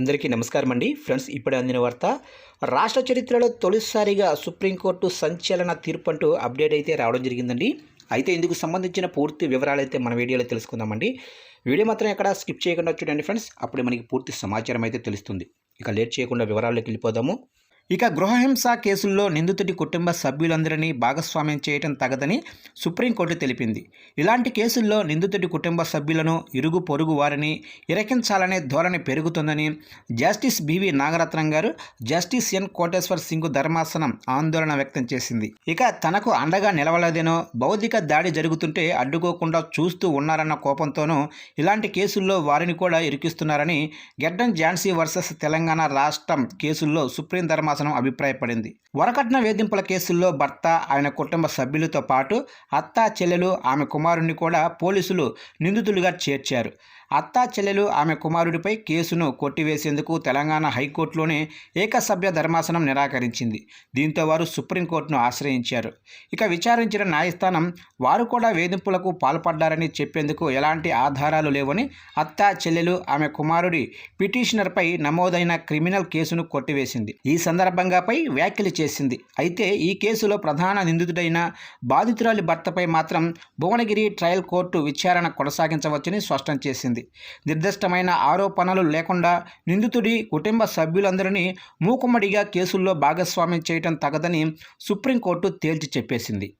అందరికీ నమస్కారం అండి ఫ్రెండ్స్ ఇప్పుడే అందిన వార్త రాష్ట్ర చరిత్రలో తొలిసారిగా సుప్రీంకోర్టు సంచలన తీర్పు అంటూ అప్డేట్ అయితే రావడం జరిగిందండి. అయితే ఇందుకు సంబంధించిన పూర్తి వివరాలు అయితే మన వీడియోలో తెలుసుకుందామండి. వీడియో మాత్రం ఎక్కడ స్కిప్ చేయకుండా చూడండి ఫ్రెండ్స్. అప్పుడు మనకి పూర్తి సమాచారం అయితే తెలుస్తుంది. ఇక లేట్ చేయకుండా వివరాల్లోకి వెళ్ళిపోదాము. ఇక గృహహింస కేసుల్లో నిందితుడి కుటుంబ సభ్యులందరినీ భాగస్వామ్యం చేయటం తగదని సుప్రీంకోర్టు తెలిపింది. ఇలాంటి కేసుల్లో నిందితుడి కుటుంబ సభ్యులను ఇరుగు పొరుగు వారిని ఇరకించాలనే ధోరణి పెరుగుతుందని జస్టిస్ బివి నాగరత్నం గారు జస్టిస్ ఎన్ కోటేశ్వర్ సింగ్ ధర్మాసనం ఆందోళన వ్యక్తం చేసింది. ఇక తనకు అండగా నిలవలేదేనో భౌతిక దాడి జరుగుతుంటే అడ్డుకోకుండా చూస్తూ ఉన్నారన్న కోపంతోనూ ఇలాంటి కేసుల్లో వారిని కూడా ఇరికిస్తున్నారని గెడ్డం ఝాన్సీ వర్సెస్ తెలంగాణ రాష్ట్రం కేసుల్లో సుప్రీం ధర్మాసనం అభిప్రాయపడింది. వరకట్న వేధింపుల కేసుల్లో భర్త ఆయన కుటుంబ సభ్యులతో పాటు అత్త చెల్లెలు ఆమె కుమారుణ్ణి కూడా పోలీసులు నిందితులుగా చేర్చారు. అత్తా చెల్లెలు ఆమె కుమారుడిపై కేసును కొట్టివేసేందుకు తెలంగాణ హైకోర్టులోనే ఏకసభ్య ధర్మాసనం నిరాకరించింది. దీంతో వారు సుప్రీంకోర్టును ఆశ్రయించారు. ఇక విచారించిన న్యాయస్థానం వారు కూడా వేధింపులకు పాల్పడ్డారని చెప్పేందుకు ఎలాంటి ఆధారాలు లేవని అత్తా చెల్లెలు ఆమె కుమారుడి పిటిషనర్పై నమోదైన క్రిమినల్ కేసును కొట్టివేసింది. ఈ సందర్భంగాపై వ్యాఖ్యలు చేసింది. అయితే ఈ కేసులో ప్రధాన నిందితుడైన బాధితురాలి భర్తపై మాత్రం భువనగిరి ట్రయల్ కోర్టు విచారణ కొనసాగించవచ్చని స్పష్టం చేసింది. చేసింది. నిర్దిష్టమైన ఆరోపణలు లేకుండా నిందితుడి కుటుంబ సభ్యులందరినీ మూకుమ్మడిగా కేసుల్లో భాగస్వామ్యం చేయటం తగదని సుప్రీంకోర్టు తేల్చి చెప్పేసింది.